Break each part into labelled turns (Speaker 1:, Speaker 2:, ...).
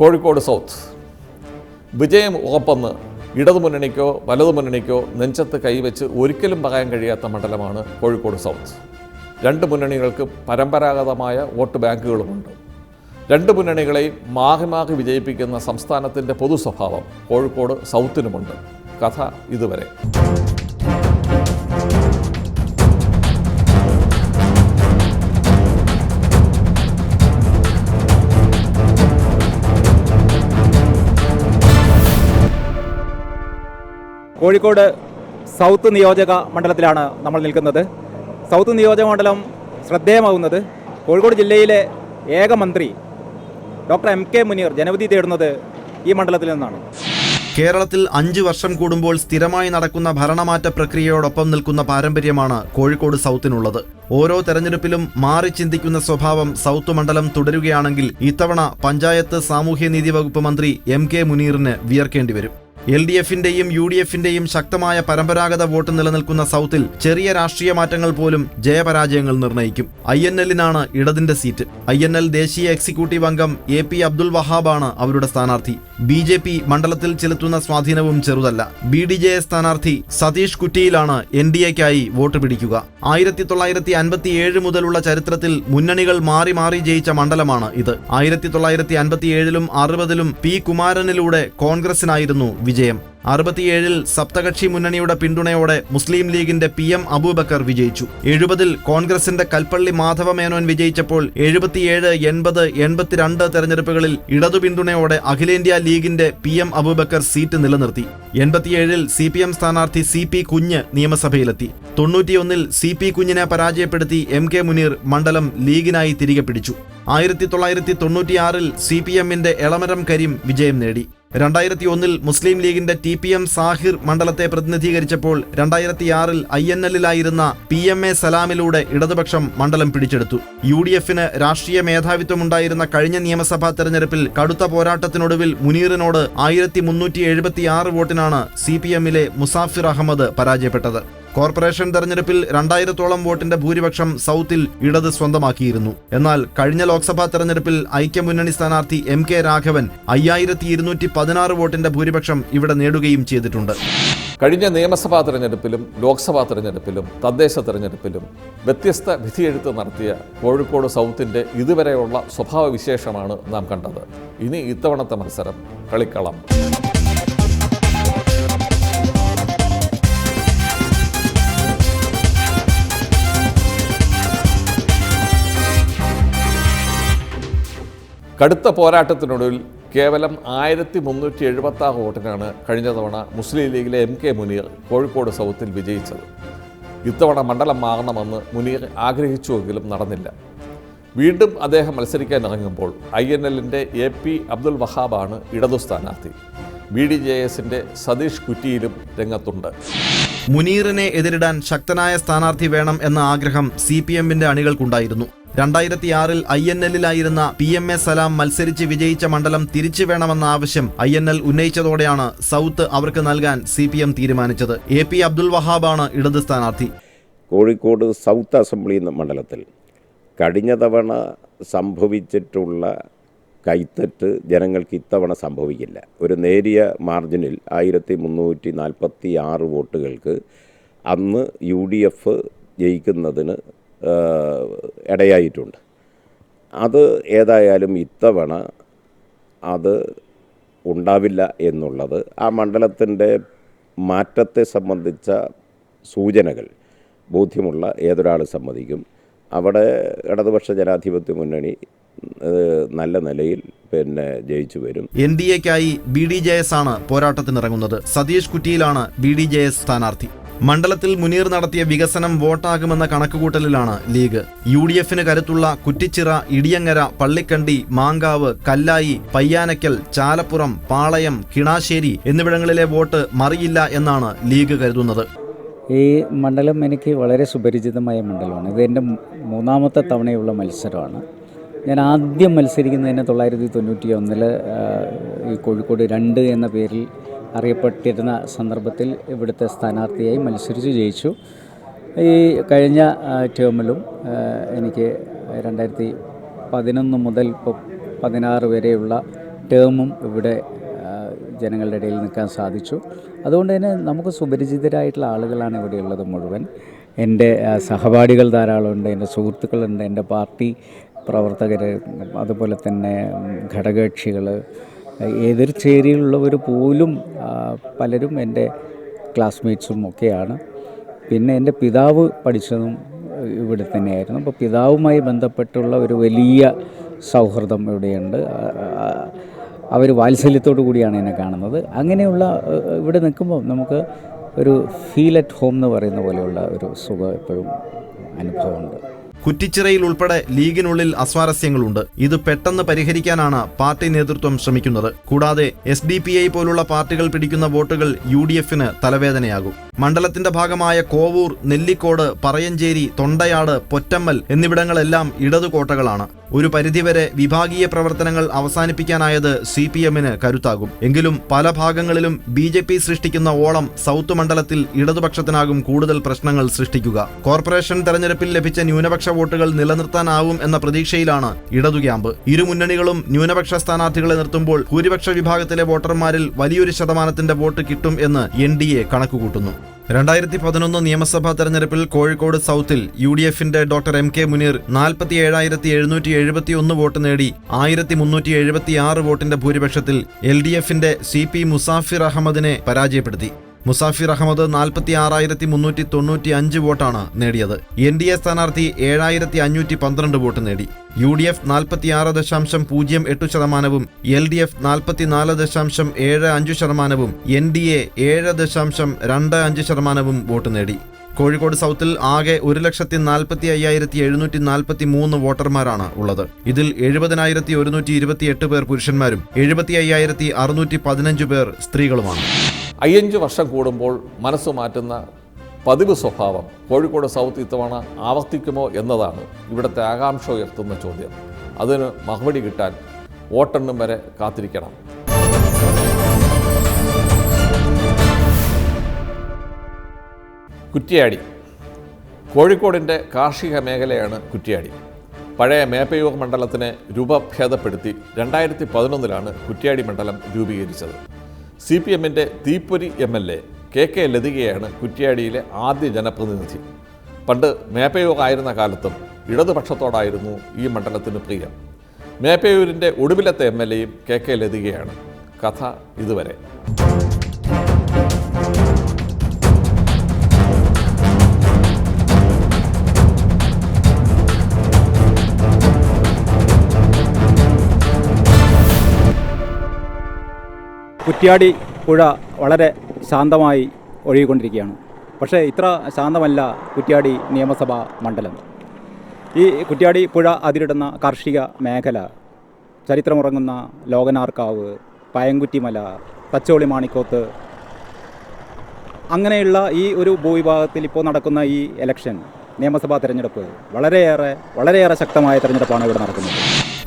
Speaker 1: Kozhikode south. വിജയം ഉറപ്പെന്ന് ഇടതുമുന്നണിക്കോ വലതുമുന്നണിക്കോ നെഞ്ചത്ത് കൈവച്ച് ഒരിക്കലും പറയാൻ കഴിയാത്ത മണ്ഡലമാണ് കോഴിക്കോട് സൗത്ത്. രണ്ട് മുന്നണികൾക്ക് പരമ്പരാഗതമായ വോട്ട് ബാങ്കുകളുമുണ്ട്. രണ്ട് മുന്നണികളെയും മാറി മാറി വിജയിപ്പിക്കുന്ന സംസ്ഥാനത്തിന്റെ പൊതു സ്വഭാവം കോഴിക്കോട് സൗത്തിനുമുണ്ട്. കഥ ഇതുവരെ.
Speaker 2: കോഴിക്കോട് സൗത്ത് നിയോജക മണ്ഡലത്തിലാണ് നമ്മൾ നിൽക്കുന്നത്. സൗത്ത് നിയോജക മണ്ഡലം ശ്രദ്ധേയമാകുന്നത്. കോഴിക്കോട് ജില്ലയിലെ ഏക മന്ത്രി ഡോക്ടർ എം കെ മുനീർ ജനവിധി തേടുന്നത് ഈ മണ്ഡലത്തിൽ നിന്നാണ്.
Speaker 3: കേരളത്തിൽ അഞ്ച് വർഷം കൂടുമ്പോൾ സ്ഥിരമായി നടക്കുന്ന ഭരണമാറ്റ പ്രക്രിയയോടൊപ്പം നിൽക്കുന്ന പാരമ്പര്യമാണ് കോഴിക്കോട് സൗത്തിനുള്ളത്. ഓരോ തെരഞ്ഞെടുപ്പിലും മാറി ചിന്തിക്കുന്ന സ്വഭാവം സൗത്ത് മണ്ഡലം തുടരുകയാണെങ്കിൽ ഇത്തവണ പഞ്ചായത്ത് സാമൂഹ്യനീതി വകുപ്പ് മന്ത്രി എം കെ മുനീറിന് വിയർക്കേണ്ടി വരും. എൽ ഡി എഫിന്റെയും യു ഡി എഫിന്റെയും ശക്തമായ പരമ്പരാഗത വോട്ട് നിലനിൽക്കുന്ന സൗത്തിൽ ചെറിയ രാഷ്ട്രീയ മാറ്റങ്ങൾ പോലും ജയപരാജയങ്ങൾ നിർണയിക്കും ഐ എൻ എല്ലിനാണ് ഇടതിന്റെ സീറ്റ്. ഐ എൻ എൽ ദേശീയ എക്സിക്യൂട്ടീവ് അംഗം എ പി അബ്ദുൽ വഹാബാണ് അവരുടെ സ്ഥാനാർത്ഥി. ബി ജെ പി മണ്ഡലത്തിൽ ചെലുത്തുന്ന സ്വാധീനവും ചെറുതല്ല. ബി ഡി ജെ സ്ഥാനാർത്ഥി സതീഷ് കുറ്റിയിലാണ് എൻ ഡി എക്കായി വോട്ട് പിടിക്കുക. ആയിരത്തി തൊള്ളായിരത്തി അൻപത്തി ഏഴ് മുതലുള്ള ചരിത്രത്തിൽ മുന്നണികൾ മാറി മാറി ജയിച്ച മണ്ഡലമാണ് ഇത്. ആയിരത്തി തൊള്ളായിരത്തി അൻപത്തി ഏഴിലും അറുപതിലും പി കുമാരനിലൂടെ കോൺഗ്രസിനായിരുന്നു വിജയം. അറുപത്തിയേഴിൽ സപ്തകക്ഷി മുന്നണിയുടെ പിന്തുണയോടെ മുസ്ലിം ലീഗിന്റെ പി എം അബൂബക്കർ വിജയിച്ചു. എഴുപതിൽ കോൺഗ്രസിന്റെ കൽപ്പള്ളി മാധവ മേനോൻ വിജയിച്ചപ്പോൾ എഴുപത്തിയേഴ് എൺപത് എൺപത്തിരണ്ട് തെരഞ്ഞെടുപ്പുകളിൽ ഇടതു പിന്തുണയോടെ അഖിലേന്ത്യാ ലീഗിന്റെ പി എം അബൂബക്കർ സീറ്റ് നിലനിർത്തി. എൺപത്തിയേഴിൽ സി പി എം സ്ഥാനാർത്ഥി സി പി കുഞ്ഞ് നിയമസഭയിലെത്തി. തൊണ്ണൂറ്റിയൊന്നിൽ സി പി കുഞ്ഞിനെ പരാജയപ്പെടുത്തി എം കെ മുനീർ മണ്ഡലം ലീഗിനായി തിരികെ പിടിച്ചു. ആയിരത്തി തൊള്ളായിരത്തി തൊണ്ണൂറ്റിയാറിൽ സി പി എമ്മിന്റെ എളമരം കരീം വിജയം നേടി. രണ്ടായിരത്തി ഒന്നിൽ മുസ്ലിം ലീഗിന്റെ ടി പി എം സാഹിർ മണ്ഡലത്തെ പ്രതിനിധീകരിച്ചപ്പോൾ രണ്ടായിരത്തിയാറിൽ ഐ എൻ എല്ലിലായിരുന്ന പി എം എ സലാമിലൂടെ ഇടതുപക്ഷം മണ്ഡലം പിടിച്ചെടുത്തു. യു ഡി എഫിന് രാഷ്ട്രീയ മേധാവിത്വമുണ്ടായിരുന്ന കഴിഞ്ഞ നിയമസഭാ തെരഞ്ഞെടുപ്പിൽ കടുത്ത പോരാട്ടത്തിനൊടുവിൽ മുനീറിനോട് ആയിരത്തി മുന്നൂറ്റി എഴുപത്തിയാറ് വോട്ടിനാണ് സി പി എമ്മിലെ മുസാഫിർ അഹമ്മദ് പരാജയപ്പെട്ടത്. കോർപ്പറേഷൻ തെരഞ്ഞെടുപ്പിൽ രണ്ടായിരത്തോളം വോട്ടിന്റെ ഭൂരിപക്ഷം സൗത്തിൽ ഇടത് സ്വന്തമാക്കിയിരുന്നു. എന്നാൽ കഴിഞ്ഞ ലോക്സഭാ തെരഞ്ഞെടുപ്പിൽ ഐക്യമുന്നണി സ്ഥാനാർത്ഥി എം കെ രാഘവൻ അയ്യായിരത്തി ഇരുന്നൂറ്റി പതിനാറ് വോട്ടിന്റെ ഭൂരിപക്ഷം ഇവിടെ നേടുകയും ചെയ്തിട്ടുണ്ട്.
Speaker 1: കഴിഞ്ഞ നിയമസഭാ തെരഞ്ഞെടുപ്പിലും ലോക്സഭാ തെരഞ്ഞെടുപ്പിലും തദ്ദേശ തെരഞ്ഞെടുപ്പിലും വ്യത്യസ്ത വിധിയെഴുത്ത് നടത്തിയ കോഴിക്കോട് സൗത്തിന്റെ ഇതുവരെയുള്ള സ്വഭാവവിശേഷമാണ് നാം കണ്ടത്. ഇനി ഇത്തവണത്തെ മത്സരം കളിക്കളം. കടുത്ത പോരാട്ടത്തിനൊടുവിൽ കേവലം ആയിരത്തി മുന്നൂറ്റി എഴുപത്തി ആറ് വോട്ടിനാണ് കഴിഞ്ഞ തവണ മുസ്ലിം ലീഗിലെ എം കെ മുനീർ കോഴിക്കോട് സൗത്തിൽ വിജയിച്ചത്. ഇത്തവണ മണ്ഡലം മാറണമെന്ന് മുനീർ ആഗ്രഹിച്ചുവെങ്കിലും നടന്നില്ല. വീണ്ടും അദ്ദേഹം മത്സരിക്കാൻ ഇറങ്ങുമ്പോൾ ഐ എൻ എല്ലിന്റെ എ പി അബ്ദുൽ വഹാബാണ് ഇടതു സ്ഥാനാർത്ഥി. ബി ഡി ജെ എസിന്റെ സതീഷ് കുറ്റിയിലും രംഗത്തുണ്ട്.
Speaker 3: മുനീറിനെ എതിരിടാൻ ശക്തനായ സ്ഥാനാർത്ഥി വേണം എന്ന ആഗ്രഹം സി പി എമ്മിന്റെ അണികൾക്കുണ്ടായിരുന്നു. രണ്ടായിരത്തിയാറിൽ ഐ എൻ എല്ലിലായിരുന്ന പി എം എ സലാം മത്സരിച്ച് വിജയിച്ച മണ്ഡലം തിരിച്ചു വേണമെന്ന ആവശ്യം ഐ എൻ എൽ ഉന്നയിച്ചതോടെയാണ് സൗത്ത് അവർക്ക് നൽകാൻ സി പി എം തീരുമാനിച്ചത്. എ പി അബ്ദുൽ വഹാബാണ് ഇടത് സ്ഥാനാർത്ഥി.
Speaker 4: കോഴിക്കോട് സൗത്ത് അസംബ്ലി എന്ന മണ്ഡലത്തിൽ കഴിഞ്ഞ തവണ സംഭവിച്ചിട്ടുള്ള കൈത്തറ്റ് ജനങ്ങൾക്ക് ഇത്തവണ സംഭവിക്കില്ല. ഒരു നേരിയ മാർജിനിൽ ആയിരത്തി മുന്നൂറ്റി നാൽപ്പത്തി ആറ് വോട്ടുകൾക്ക് അന്ന് യു ഡി എഫ് ജയിക്കുന്നതിന് ഇടയായിട്ടുണ്ട്. അത് ഏതായാലും ഇത്തവണ അത് ഉണ്ടാവില്ല എന്നുള്ളത് ആ മണ്ഡലത്തിന്റെ മാറ്റത്തെ സംബന്ധിച്ച സൂചനകൾ. ബോധ്യമുള്ള ഏതൊരാൾ സമ്മതിക്കും. അവിടെ ഇടതുപക്ഷ ജനാധിപത്യ മുന്നണി നല്ല നിലയിൽ പിന്നെ ജയിച്ചു വരും.
Speaker 3: എൻ ഡി എക്കായി ബി ഡി ജെ എസ് ആണ് പോരാട്ടത്തിനിറങ്ങുന്നത്. സതീഷ് കുറ്റിയിലാണ് ബി ഡി ജെ എസ് സ്ഥാനാർത്ഥി. മണ്ഡലത്തിൽ മുനീർ നടത്തിയ വികസനം വോട്ടാകുമെന്ന കണക്കുകൂട്ടലിലാണ് ലീഗ്. യു ഡി എഫിന് കരുത്തുള്ള കുറ്റിച്ചിറ ഇടിയങ്ങര പള്ളിക്കണ്ടി മാങ്കാവ് കല്ലായി പയ്യാനക്കൽ ചാലപ്പുറം പാളയം കിണാശ്ശേരി എന്നിവിടങ്ങളിലെ വോട്ട് മറിയില്ല എന്നാണ് ലീഗ് കരുതുന്നത്.
Speaker 5: ഈ മണ്ഡലം എനിക്ക് വളരെ സുപരിചിതമായ മണ്ഡലമാണ്. ഇത് എന്റെ മൂന്നാമത്തെ തവണയുള്ള മത്സരമാണ്. ഞാൻ ആദ്യം മത്സരിക്കുന്നതിന് തൊള്ളായിരത്തി തൊണ്ണൂറ്റി ഒന്നിൽ ഈ കോഴിക്കോട് രണ്ട് എന്ന പേരിൽ അറിയപ്പെട്ടിരുന്ന സന്ദർഭത്തിൽ ഇവിടുത്തെ സ്ഥാനാർത്ഥിയായി മത്സരിച്ച് ജയിച്ചു. ഈ കഴിഞ്ഞ ടേമിലും എനിക്ക് രണ്ടായിരത്തി പതിനൊന്ന് മുതൽ ഇപ്പോൾ പതിനാറ് വരെയുള്ള ടേമും ഇവിടെ ജനങ്ങളുടെ ഇടയിൽ നിൽക്കാൻ സാധിച്ചു. അതുകൊണ്ട് തന്നെ നമുക്ക് സുപരിചിതരായിട്ടുള്ള ആളുകളാണ് ഇവിടെയുള്ളത് മുഴുവൻ. എന്റെ സഹപാഠികൾ ധാരാളമുണ്ട് എന്റെ സുഹൃത്തുക്കളുണ്ട് എന്റെ പാർട്ടി പ്രവർത്തകർ അതുപോലെ തന്നെ ഘടകകക്ഷികൾ എതിർ ചേരിയിലുള്ളവർ പോലും പലരും എന്റെ ക്ലാസ്മേറ്റ്സും ഒക്കെയാണ്. പിന്നെ എന്റെ പിതാവ് പഠിച്ചതും ഇവിടെ തന്നെയായിരുന്നു. അപ്പോൾ പിതാവുമായി ബന്ധപ്പെട്ടുള്ള ഒരു വലിയ സൗഹൃദം ഇവിടെയുണ്ട്. അവർ വാത്സല്യത്തോടു കൂടിയാണ് എന്നെ കാണുന്നത്. അങ്ങനെയുള്ള ഇവിടെ നിൽക്കുമ്പോൾ നമുക്ക് ഒരു ഫീൽ അറ്റ് ഹോം എന്ന് പറയുന്ന പോലെയുള്ള ഒരു സുഖം എപ്പോഴും അനുഭവമുണ്ട്.
Speaker 3: കുറ്റിച്ചിറയിൽ ഉൾപ്പെടെ ലീഗിനുള്ളിൽ അസ്വാരസ്യങ്ങളുണ്ട്. ഇത് പെട്ടെന്ന് പരിഹരിക്കാനാണ് പാർട്ടി നേതൃത്വം ശ്രമിക്കുന്നത്. കൂടാതെ എസ് പോലുള്ള പാർട്ടികൾ പിടിക്കുന്ന വോട്ടുകൾ യു തലവേദനയാകും. മണ്ഡലത്തിന്റെ ഭാഗമായ കോവൂർ നെല്ലിക്കോട് പറയഞ്ചേരി തൊണ്ടയാട് പൊറ്റമ്മൽ എന്നിവിടങ്ങളെല്ലാം ഇടതു കോട്ടകളാണ്. ഒരു പരിധിവരെ വിഭാഗീയ പ്രവർത്തനങ്ങൾ അവസാനിപ്പിക്കാനായത് സി പി എമ്മിന് കരുത്താകും. എങ്കിലും പല ഭാഗങ്ങളിലും ബി ജെ പി സൃഷ്ടിക്കുന്ന ഓളം സൗത്ത് മണ്ഡലത്തിൽ ഇടതുപക്ഷത്തിനാകും കൂടുതൽ പ്രശ്നങ്ങൾ സൃഷ്ടിക്കുക. കോർപ്പറേഷൻ തെരഞ്ഞെടുപ്പിൽ ലഭിച്ച ന്യൂനപക്ഷ വോട്ടുകൾ നിലനിർത്താനാവും എന്ന പ്രതീക്ഷയിലാണ് ഇടതു ക്യാമ്പ്. ഇരു മുന്നണികളും ന്യൂനപക്ഷ സ്ഥാനാർത്ഥികളെ നിർത്തുമ്പോൾ ഭൂരിപക്ഷ വിഭാഗത്തിലെ വോട്ടർമാരിൽ വലിയൊരു ശതമാനത്തിന്റെ വോട്ട് കിട്ടും എന്ന് എൻ ഡി എ കണക്കുകൂട്ടുന്നു. രണ്ടായിരത്തി പതിനൊന്ന് നിയമസഭാ തെരഞ്ഞെടുപ്പിൽ കോഴിക്കോട് സൗത്തിൽ യു ഡി എഫിന്റെ ഡോക്ടർ എം കെ മുനീർ നാൽപ്പത്തി ഏഴായിരത്തി എഴുന്നൂറ്റി എഴുപത്തി ഒന്ന് വോട്ട് നേടി ആയിരത്തി മുന്നൂറ്റി എഴുപത്തി ആറ് വോട്ടിന്റെ ഭൂരിപക്ഷത്തിൽ എൽ ഡി എഫിന്റെ സി പി മുസാഫിർ അഹമ്മദിനെ പരാജയപ്പെടുത്തി. മുസാഫിർ അഹമ്മദ് നാൽപ്പത്തി ആറായിരത്തി മുന്നൂറ്റി തൊണ്ണൂറ്റി അഞ്ച് വോട്ടാണ് നേടിയത്. എൻ ഡി എ സ്ഥാനാർത്ഥി ഏഴായിരത്തി അഞ്ഞൂറ്റി പന്ത്രണ്ട് വോട്ട് നേടി. യു ഡി എഫ് നാൽപ്പത്തിയാറ് ദശാംശം പൂജ്യം എട്ട് ശതമാനവും എൽ ഡി എഫ് നാൽപ്പത്തിനാല് ദശാംശം ഏഴ് അഞ്ച് ശതമാനവും എൻ ഡി എ ഏഴ് ദശാംശം രണ്ട് അഞ്ച് ശതമാനവും വോട്ട് നേടി. കോഴിക്കോട് സൗത്തിൽ ആകെ ഒരു ലക്ഷത്തി നാൽപ്പത്തി അയ്യായിരത്തി എഴുന്നൂറ്റി നാൽപ്പത്തി മൂന്ന് വോട്ടർമാരാണ് ഉള്ളത്. ഇതിൽ എഴുപതിനായിരത്തി ഒരുന്നൂറ്റി ഇരുപത്തി എട്ട് പേർ പുരുഷന്മാരും എഴുപത്തി അയ്യായിരത്തി അറുന്നൂറ്റി പതിനഞ്ച് പേർ സ്ത്രീകളുമാണ്.
Speaker 1: അയ്യഞ്ച് വർഷം കൂടുമ്പോൾ മനസ്സ് മാറ്റുന്ന പതിവ് സ്വഭാവം കോഴിക്കോട് സൗത്ത് ഇത്തവണ ആവർത്തിക്കുമോ എന്നതാണ് ഇവിടുത്തെ ആകാംക്ഷ ഉയർത്തുന്ന ചോദ്യം. അതിന് മറുപടി കിട്ടാൻ വോട്ടെണ്ണം വരെ കാത്തിരിക്കണം. കുറ്റ്യാടി. കോഴിക്കോടിന്റെ കാർഷിക മേഖലയാണ് കുറ്റ്യാടി. പഴയ മേപ്പയൂർ മണ്ഡലത്തിനെ രൂപഭേദപ്പെടുത്തി രണ്ടായിരത്തി പതിനൊന്നിലാണ് കുറ്റ്യാടി മണ്ഡലം രൂപീകരിച്ചത്. സി പി എമ്മിന്റെ തീപ്പൊരി M L A K K ലതികയാണ് കുറ്റ്യാടിയിലെ ആദ്യ ജനപ്രതിനിധി. പണ്ട് മേപ്പയൂർ ആയിരുന്ന കാലത്തും ഇടതുപക്ഷത്തോടായിരുന്നു ഈ മണ്ഡലത്തിന് പ്രിയം. മേപ്പയൂരിന്റെ ഒടുവിലത്തെ എം എൽ എയും കെ കെ ലതികയാണ്. കഥ ഇതുവരെ.
Speaker 2: കുറ്റ്യാടി പുഴ വളരെ ശാന്തമായി ഒഴുകിക്കൊണ്ടിരിക്കുകയാണ്. പക്ഷേ ഇത്ര ശാന്തമല്ല കുറ്റ്യാടി നിയമസഭാ മണ്ഡലം. ഈ കുറ്റ്യാടി പുഴ അതിരിടുന്ന കാർഷിക മേഖല ചരിത്രമുറങ്ങുന്ന ലോകനാർക്കാവ് പയങ്കുറ്റിമല തച്ചോളി മാണിക്കോത്ത് അങ്ങനെയുള്ള ഈ ഒരു ഭൂവിഭാഗത്തിൽ ഇപ്പോൾ നടക്കുന്ന ഈ ഇലക്ഷൻ നിയമസഭാ തിരഞ്ഞെടുപ്പ് വളരെയേറെ വളരെയേറെ ശക്തമായ തിരഞ്ഞെടുപ്പാണ് ഇവിടെ നടക്കുന്നത്.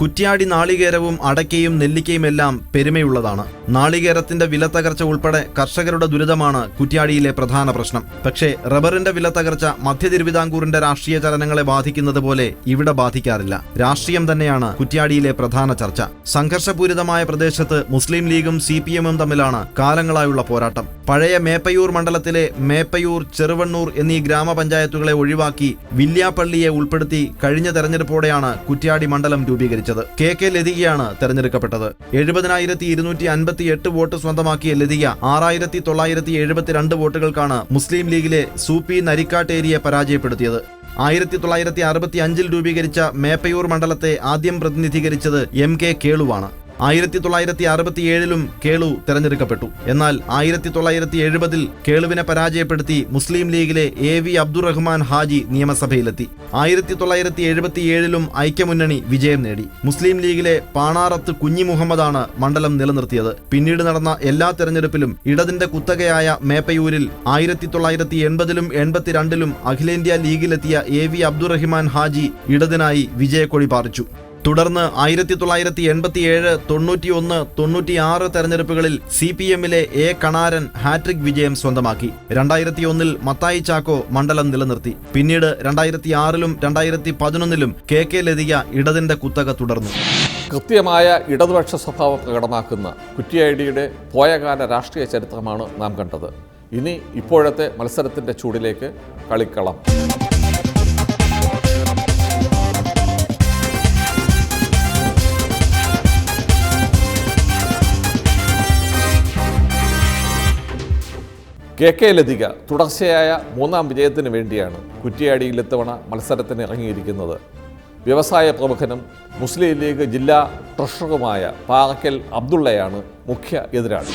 Speaker 3: കുറ്റ്യാടി നാളികേരവും അടയ്ക്കയും നെല്ലിക്കയുമെല്ലാം പെരുമയുള്ളതാണ്. നാളികേരത്തിന്റെ വില തകർച്ച ഉൾപ്പെടെ കർഷകരുടെ ദുരിതമാണ് കുറ്റ്യാടിയിലെ പ്രധാന പ്രശ്നം. പക്ഷേ റബ്ബറിന്റെ വില തകർച്ച മധ്യ തിരുവിതാംകൂറിന്റെ രാഷ്ട്രീയ ചലനങ്ങളെ ബാധിക്കുന്നത് പോലെ ഇവിടെ ബാധിക്കാറില്ല. രാഷ്ട്രീയം തന്നെയാണ് കുറ്റ്യാടിയിലെ പ്രധാന ചർച്ച. സംഘർഷപൂരിതമായ പ്രദേശത്ത് മുസ്ലിം ലീഗും സി പി എമ്മും തമ്മിലാണ് കാലങ്ങളായുള്ള പോരാട്ടം. പഴയ മേപ്പയൂർ മണ്ഡലത്തിലെ മേപ്പയൂർ ചെറുവണ്ണൂർ എന്നീ ഗ്രാമപഞ്ചായത്തുകളെ ഒഴിവാക്കി വില്യാപ്പള്ളിയെ ഉൾപ്പെടുത്തി കഴിഞ്ഞ തെരഞ്ഞെടുപ്പോടെയാണ് കുറ്റ്യാടി മണ്ഡലം രൂപീകരിച്ചത്. കെ കെ ലതികയാണ് തെരഞ്ഞെടുക്കപ്പെട്ടത്. എഴുപതിനായിരത്തി ഇരുന്നൂറ്റി അൻപത്തി എട്ട് വോട്ട് സ്വന്തമാക്കിയ ലതിക ആറായിരത്തി തൊള്ളായിരത്തി എഴുപത്തിരണ്ട് വോട്ടുകൾക്കാണ് മുസ്ലിം ലീഗിലെ സൂപ്പി നരിക്കാട്ടേരിയെ പരാജയപ്പെടുത്തിയത്. ആയിരത്തി തൊള്ളായിരത്തി അറുപത്തി അഞ്ചിൽ രൂപീകരിച്ച മേപ്പയൂർ മണ്ഡലത്തെ ആദ്യം പ്രതിനിധീകരിച്ചത് എം കെ കേളുവാണ്. ആയിരത്തി തൊള്ളായിരത്തി അറുപത്തിയേഴിലും കേളു തെരഞ്ഞെടുക്കപ്പെട്ടു. എന്നാൽ ആയിരത്തി തൊള്ളായിരത്തി എഴുപതിൽ കേളുവിനെ പരാജയപ്പെടുത്തി മുസ്ലിം ലീഗിലെ എ വി അബ്ദുറഹ്മാൻ ഹാജി നിയമസഭയിലെത്തി. ആയിരത്തി തൊള്ളായിരത്തി എഴുപത്തിയേഴിലും ഐക്യമുന്നണി വിജയം നേടി. മുസ്ലിം ലീഗിലെ പാണാറത്ത് കുഞ്ഞി മുഹമ്മദാണ് മണ്ഡലം നിലനിർത്തിയത്. പിന്നീട് നടന്ന എല്ലാ തെരഞ്ഞെടുപ്പിലും ഇടതിന്റെ കുത്തകയായ മേപ്പയൂരിൽ ആയിരത്തി തൊള്ളായിരത്തി എൺപതിലും എൺപത്തിരണ്ടിലും അഖിലേന്ത്യാ ലീഗിലെത്തിയ എ വി അബ്ദുറഹിമാൻ ഹാജി ഇടതിനായി വിജയക്കൊടി പാറിച്ചു. തുടർന്ന് ആയിരത്തി തൊള്ളായിരത്തി എൺപത്തിയേഴ് തൊണ്ണൂറ്റിയൊന്ന് തൊണ്ണൂറ്റിയാറ് തെരഞ്ഞെടുപ്പുകളിൽ സി പി എമ്മിലെ എ കണാരൻ ഹാട്രിക് വിജയം സ്വന്തമാക്കി. രണ്ടായിരത്തി ഒന്നിൽ മത്തായി ചാക്കോ മണ്ഡലം നിലനിർത്തി. പിന്നീട് രണ്ടായിരത്തി ആറിലും രണ്ടായിരത്തി പതിനൊന്നിലും കെ കെ ലതിക ഇടതിന്റെ കുത്തക തുടർന്നു.
Speaker 1: കൃത്യമായ ഇടതുപക്ഷ സ്വഭാവം പ്രകടമാക്കുന്ന കുറ്റിയടിയുടെ പോയകാല രാഷ്ട്രീയ ചരിത്രമാണ് നാം കണ്ടത്. ഇനി ഇപ്പോഴത്തെ മത്സരത്തിന്റെ ചൂടിലേക്ക് കളിക്കളം. കെ കെ ലതിക തുടർച്ചയായ മൂന്നാം വിജയത്തിന് വേണ്ടിയാണ് കുറ്റിയാടിയിൽ ഇത്തവണ മത്സരത്തിന് ഇറങ്ങിയിരിക്കുന്നത്. വ്യവസായ പ്രമുഖനും മുസ്ലിം ലീഗ് ജില്ലാ ട്രഷറുമായ പാറക്കൽ അബ്ദുള്ളയാണ് മുഖ്യ എതിരാളി.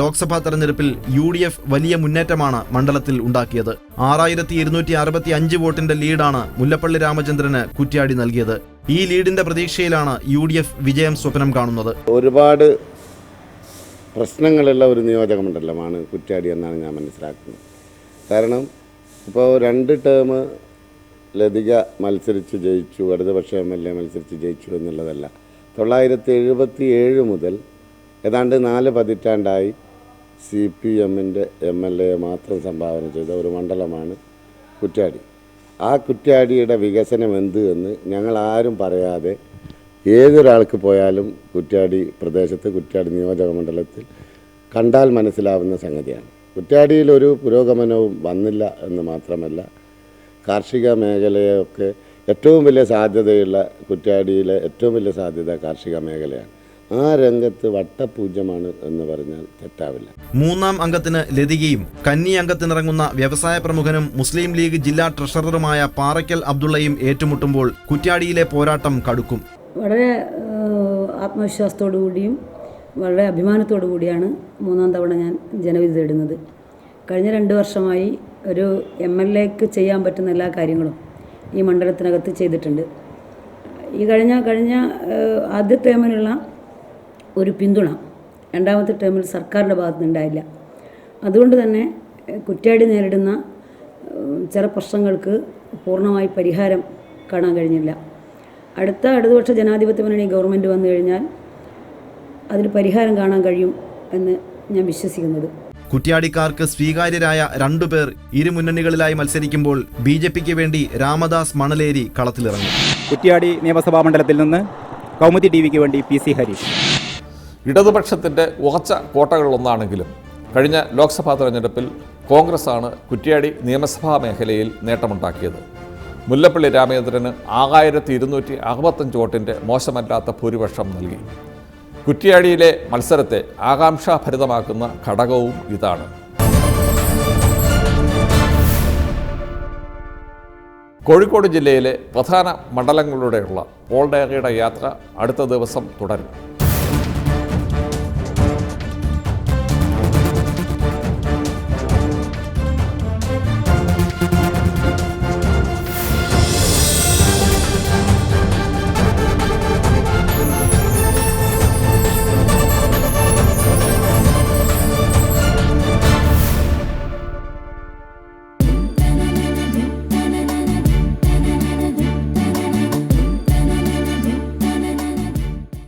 Speaker 3: ലോക്സഭാ തെരഞ്ഞെടുപ്പിൽ യു ഡി എഫ് വലിയ മുന്നേറ്റമാണ് മണ്ഡലത്തിൽ ഉണ്ടാക്കിയത്. ആറായിരത്തി ഇരുന്നൂറ്റി അറുപത്തി അഞ്ച് വോട്ടിന്റെ ലീഡാണ് മുല്ലപ്പള്ളി രാമചന്ദ്രന് കുറ്റ്യാടി നൽകിയത്. ഈ ലീഡിന്റെ പ്രതീക്ഷയിലാണ് യു ഡി എഫ് വിജയം സ്വപ്നം കാണുന്നത്.
Speaker 6: ഒരുപാട് പ്രശ്നങ്ങളുള്ള ഒരു നിയോജക മണ്ഡലമാണ് കുറ്റ്യാടി എന്നാണ് ഞാൻ മനസ്സിലാക്കുന്നത്. കാരണം ഇപ്പോൾ രണ്ട് ടേം ലതിക മത്സരിച്ച് ജയിച്ചു ഇടതുപക്ഷ എം എൽ എ മത്സരിച്ച് ജയിച്ചു എന്നുള്ളതല്ല. തൊള്ളായിരത്തി എഴുപത്തി ഏഴ് മുതൽ ഏതാണ്ട് നാല് പതിറ്റാണ്ടായി സി പി എമ്മിന്റെ എം എൽ എ മാത്രം സംഭാവന ചെയ്ത ഒരു മണ്ഡലമാണ് കുറ്റ്യാടി. ആ കുറ്റ്യാടിയുടെ വികസനം എന്ത് എന്ന് ഞങ്ങൾ ആരും പറയാതെ ഏതൊരാൾക്ക് പോയാലും കുറ്റ്യാടി പ്രദേശത്ത് കുറ്റ്യാടി നിയോജക മണ്ഡലത്തിൽ കണ്ടാൽ മനസ്സിലാവുന്ന സംഗതിയാണ്. കുറ്റ്യാടിയിൽ ഒരു പുരോഗമനവും വന്നില്ല എന്ന് മാത്രമല്ല കാർഷിക മേഖലയൊക്കെ ഏറ്റവും വലിയ സാധ്യതയുള്ള കുറ്റ്യാടിയിലെ ഏറ്റവും വലിയ സാധ്യത കാർഷിക മേഖലയാണ്. ആ രംഗത്ത് വട്ടപൂജ്യമാണ് എന്ന് പറഞ്ഞാൽ തെറ്റാവില്ല.
Speaker 3: മൂന്നാം അംഗത്തിന് ലതികയും കന്നി അംഗത്തിനിറങ്ങുന്ന വ്യവസായ പ്രമുഖനും മുസ്ലിം ലീഗ് ജില്ലാ ട്രഷററുമായ പാറയ്ക്കൽ അബ്ദുള്ളയും ഏറ്റുമുട്ടുമ്പോൾ കുറ്റ്യാടിയിലെ പോരാട്ടം കടുക്കും.
Speaker 7: വളരെ ആത്മവിശ്വാസത്തോടു കൂടിയും വളരെ അഭിമാനത്തോടു കൂടിയാണ് മൂന്നാം തവണ ഞാൻ ജനവിധി തേടുന്നത്. കഴിഞ്ഞ രണ്ട് വർഷമായി ഒരു എം എൽ എക്ക് ചെയ്യാൻ പറ്റുന്ന എല്ലാ കാര്യങ്ങളും ഈ മണ്ഡലത്തിനകത്ത് ചെയ്തിട്ടുണ്ട്. ഈ കഴിഞ്ഞ കഴിഞ്ഞ ആദ്യ ടേമിനുള്ള ഒരു പിന്തുണ രണ്ടാമത്തെ ടേമിൽ സർക്കാരിന്റെ ഭാഗത്തുനിന്നുണ്ടായില്ല. അതുകൊണ്ട് തന്നെ കുറ്റ്യാടി നേരിടുന്ന ചില പ്രശ്നങ്ങൾക്ക് പൂർണമായി പരിഹാരം കാണാൻ കഴിഞ്ഞില്ല. അടുത്ത ഇടതുപക്ഷ ജനാധിപത്യ മുന്നണി ഗവൺമെന്റ് വന്നു കഴിഞ്ഞാൽ അതിന് പരിഹാരം കാണാൻ കഴിയും എന്ന് ഞാൻ വിശ്വസിക്കുന്നത്.
Speaker 3: കുറ്റ്യാടിക്കാർക്ക് സ്വീകാര്യരായ രണ്ടുപേർ ഇരു മുന്നണികളിലായി മത്സരിക്കുമ്പോൾ ബി ജെ പിക്ക് വേണ്ടി രാമദാസ് മണലേരി കളത്തിലിറങ്ങി.
Speaker 2: കുറ്റ്യാടി നിയമസഭാ മണ്ഡലത്തിൽ നിന്ന് കൗമുദി ടി വിക്ക് വേണ്ടി പി സി ഹരീഷ്.
Speaker 1: ഇടതുപക്ഷത്തിന്റെ ഉറച്ച കോട്ടകളിലൊന്നാണെങ്കിലും കഴിഞ്ഞ ലോക്സഭാ തെരഞ്ഞെടുപ്പിൽ കോൺഗ്രസ് ആണ് കുറ്റ്യാടി നിയമസഭാ മേഖലയിൽ നേട്ടമുണ്ടാക്കിയത്. മുല്ലപ്പള്ളി രാമചന്ദ്രന് ആറായിരത്തി ഇരുന്നൂറ്റി അറുപത്തഞ്ച് വോട്ടിന്റെ മോശമല്ലാത്ത ഭൂരിപക്ഷം നൽകി. കുറ്റിയാടിയിലെ മത്സരത്തെ ആകാംക്ഷാഭരിതമാക്കുന്ന ഘടകവും ഇതാണ്. കോഴിക്കോട് ജില്ലയിലെ പ്രധാന മണ്ഡലങ്ങളിലൂടെയുള്ള പോൾ ഡയറിയുടെ യാത്ര അടുത്ത ദിവസം തുടരും.